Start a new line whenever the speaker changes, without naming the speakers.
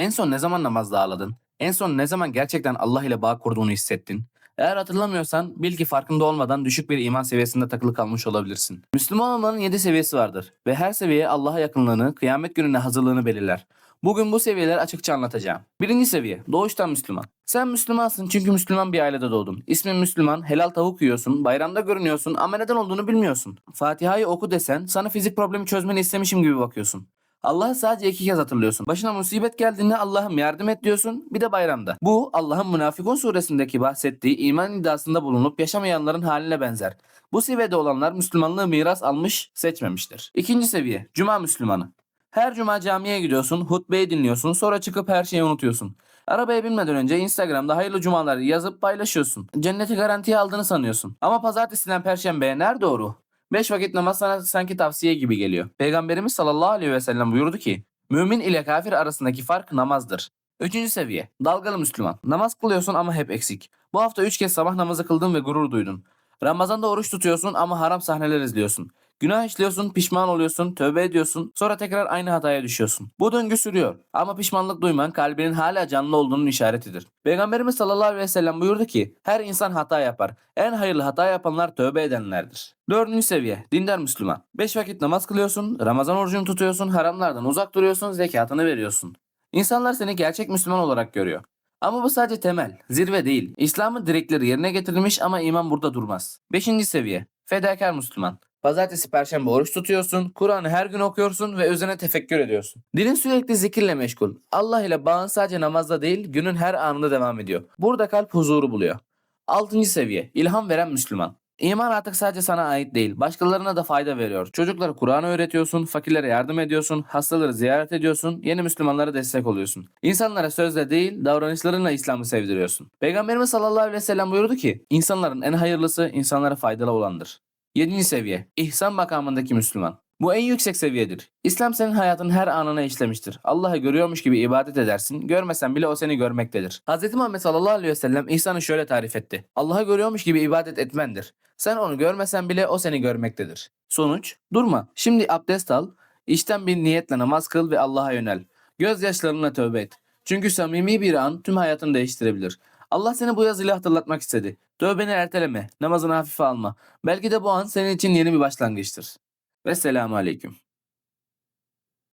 En son ne zaman namazda ağladın? En son ne zaman gerçekten Allah ile bağ kurduğunu hissettin? Eğer hatırlamıyorsan bil ki farkında olmadan düşük bir iman seviyesinde takılı kalmış olabilirsin. Müslüman olmanın 7 seviyesi vardır ve her seviye Allah'a yakınlığını, kıyamet gününe hazırlığını belirler. Bugün bu seviyeler açıkça anlatacağım. Birinci seviye, doğuştan Müslüman. Sen Müslümansın çünkü Müslüman bir ailede doğdun. İsmin Müslüman, helal tavuk yiyorsun, bayramda görünüyorsun ama neden olduğunu bilmiyorsun. Fatiha'yı oku desen sana fizik problemi çözmeni istemişim gibi bakıyorsun. Allah'ı sadece iki kez hatırlıyorsun. Başına musibet geldiğinde Allah'ım yardım et diyorsun bir de bayramda. Bu Allah'ın Münafıkun suresindeki bahsettiği iman iddiasında bulunup yaşamayanların haline benzer. Bu seviyede olanlar Müslümanlığı miras almış seçmemiştir. İkinci seviye Cuma Müslümanı. Her cuma camiye gidiyorsun, hutbeyi dinliyorsun, sonra çıkıp her şeyi unutuyorsun. Arabaya binmeden önce Instagram'da hayırlı cumalar yazıp paylaşıyorsun. Cenneti garantiye aldığını sanıyorsun. Ama pazartesiden perşembeye nerede doğru? Beş vakit namaz sana sanki tavsiye gibi geliyor. Peygamberimiz sallallahu aleyhi ve sellem buyurdu ki, Mümin ile kafir arasındaki fark namazdır. Üçüncü seviye, dalgalı Müslüman. Namaz kılıyorsun ama hep eksik. Bu hafta üç kez sabah namazı kıldın ve gurur duydun. Ramazanda oruç tutuyorsun ama haram sahneler izliyorsun. Günah işliyorsun, pişman oluyorsun, tövbe ediyorsun, sonra tekrar aynı hataya düşüyorsun. Bu döngü sürüyor ama pişmanlık duyman kalbinin hala canlı olduğunun işaretidir. Peygamberimiz sallallahu aleyhi ve sellem buyurdu ki, her insan hata yapar. En hayırlı hata yapanlar tövbe edenlerdir. Dördüncü seviye, dindar Müslüman. Beş vakit namaz kılıyorsun, Ramazan orucunu tutuyorsun, haramlardan uzak duruyorsun, zekatını veriyorsun. İnsanlar seni gerçek Müslüman olarak görüyor. Ama bu sadece temel, zirve değil. İslam'ın direkleri yerine getirilmiş ama iman burada durmaz. Beşinci seviye, fedakar Müslüman. Pazartesi, perşembe oruç tutuyorsun, Kur'an'ı her gün okuyorsun ve üzerine tefekkür ediyorsun. Dilin sürekli zikirle meşgul. Allah ile bağın sadece namazda değil, günün her anında devam ediyor. Burada kalp huzuru buluyor. Altıncı seviye, ilham veren Müslüman. İman artık sadece sana ait değil, başkalarına da fayda veriyor. Çocuklara Kur'an öğretiyorsun, fakirlere yardım ediyorsun, hastaları ziyaret ediyorsun, yeni Müslümanlara destek oluyorsun. İnsanlara sözle değil, davranışlarınla İslam'ı sevdiriyorsun. Peygamberimiz sallallahu aleyhi ve sellem buyurdu ki, insanların en hayırlısı insanlara faydalı olandır. 7. seviye, ihsan makamındaki Müslüman. Bu en yüksek seviyedir. İslam senin hayatın her anına işlemiştir. Allah'ı görüyormuş gibi ibadet edersin, görmesen bile o seni görmektedir. Hz. Muhammed sallallahu aleyhi ve sellem ihsanı şöyle tarif etti. Allah'ı görüyormuş gibi ibadet etmendir. Sen onu görmesen bile o seni görmektedir. Sonuç, durma. Şimdi abdest al, içten bir niyetle namaz kıl ve Allah'a yönel. Gözyaşlarına tövbe et. Çünkü samimi bir an tüm hayatını değiştirebilir. Allah seni bu yazıyla hatırlatmak istedi. Tövbeni erteleme, namazını hafife alma. Belki de bu an senin için yeni bir başlangıçtır. Ve selamun aleyküm.